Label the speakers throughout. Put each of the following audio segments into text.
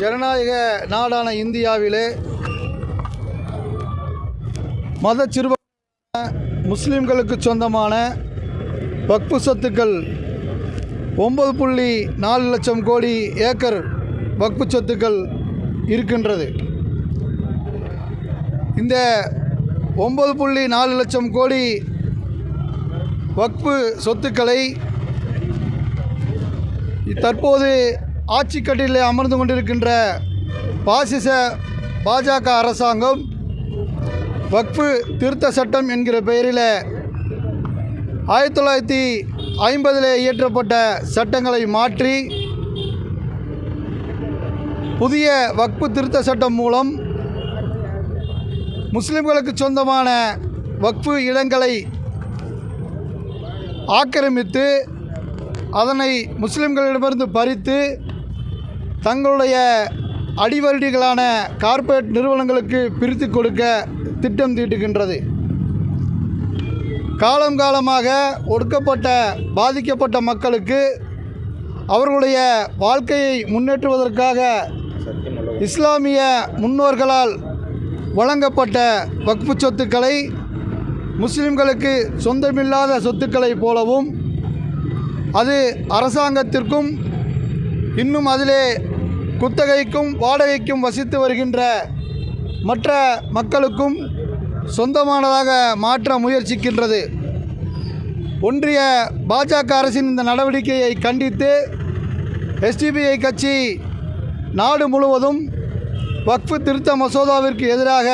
Speaker 1: ஜனநாயக நாடான இந்தியாவிலே மத சிறுவ முஸ்லீம்களுக்கு சொந்தமான வக்பு சொத்துக்கள் ஒன்பது புள்ளி நாலு லட்சம் கோடி ஏக்கர் வக்பு சொத்துக்கள் இருக்கின்றது. இந்த ஒன்பது புள்ளி நாலு லட்சம் கோடி வக்பு சொத்துக்களை தற்போது ஆட்சி கட்டிலே அமர்ந்து கொண்டிருக்கின்ற பாசிச பாஜக அரசாங்கம் வக்ஃபு திருத்த சட்டம் என்கிற பெயரில் ஆயிரத்தி தொள்ளாயிரத்தி ஐம்பதில் இயற்றப்பட்ட சட்டங்களை மாற்றி புதிய வக்ஃபு திருத்த சட்டம் மூலம் முஸ்லிம்களுக்கு சொந்தமான வக்ஃபு இடங்களை ஆக்கிரமித்து அதனை முஸ்லிம்களிடமிருந்து பறித்து தங்களுடைய அடிவருடிகளான கார்ப்பரேட் நிறுவனங்களுக்கு பிரித்து கொடுக்க திட்டம் தீட்டுகின்றது. காலம் காலமாக ஒடுக்கப்பட்ட பாதிக்கப்பட்ட மக்களுக்கு அவர்களுடைய வாழ்க்கையை முன்னேற்றுவதற்காக இஸ்லாமிய முன்னோர்களால் வழங்கப்பட்ட வக்ஃபு சொத்துக்களை முஸ்லிம்களுக்கு சொந்தமில்லாத சொத்துக்களைப் போலவும் அது அரசாங்கத்திற்கும் இன்னும் அதிலே குத்தகைக்கும் வாடகைக்கும் வசித்து வருகின்ற மற்ற மக்களுக்கும் சொந்தமானதாக மாற்ற முயற்சிக்கின்றது. ஒன்றிய பாஜக அரசின் இந்த நடவடிக்கையை கண்டித்து எஸ்டிபிஐ கட்சி நாடு முழுவதும் வக்ஃபு திருத்த மசோதாவிற்கு எதிராக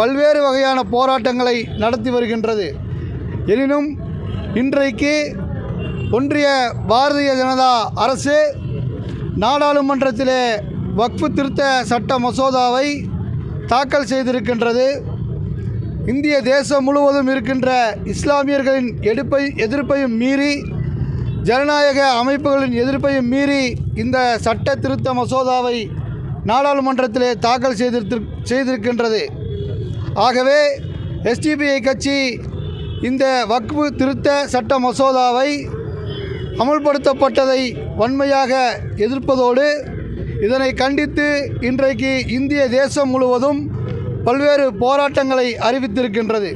Speaker 1: பல்வேறு வகையான போராட்டங்களை நடத்தி வருகின்றது. எனினும் இன்றைக்கு ஒன்றிய பாரதிய ஜனதா அரசு நாடாளுமன்றத்திலே வக்ஃபு திருத்த சட்ட மசோதாவை தாக்கல் செய்திருக்கின்றது. இந்திய தேசம் முழுவதும் இருக்கின்ற இஸ்லாமியர்களின் எடுப்பை எதிர்ப்பையும் மீறி ஜனநாயக அமைப்புகளின் எதிர்ப்பையும் மீறி இந்த சட்ட திருத்த மசோதாவை நாடாளுமன்றத்திலே தாக்கல் செய்திருத்து செய்திருக்கின்றது. ஆகவே எஸ்டிபிஐ கட்சி இந்த வக்ஃபு திருத்த சட்ட மசோதாவை அமல்படுத்தப்பட்டதை வன்மையாக எதிர்ப்பதோடு இதனை கண்டித்து இன்றைக்கு இந்திய தேசம் முழுவதும் பல்வேறு போராட்டங்களை அறிவித்திருக்கின்றது.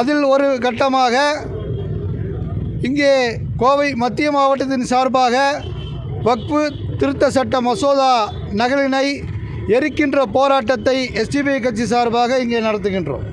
Speaker 1: அதில் ஒரு கட்டமாக இங்கே கோவை மத்திய மாவட்டத்தின் சார்பாக வக்ஃபு திருத்த சட்ட மசோதா நகலினை எரிக்கின்ற போராட்டத்தை எஸ்டிபிஐ கட்சி சார்பாக இங்கே நடத்துகின்றோம்.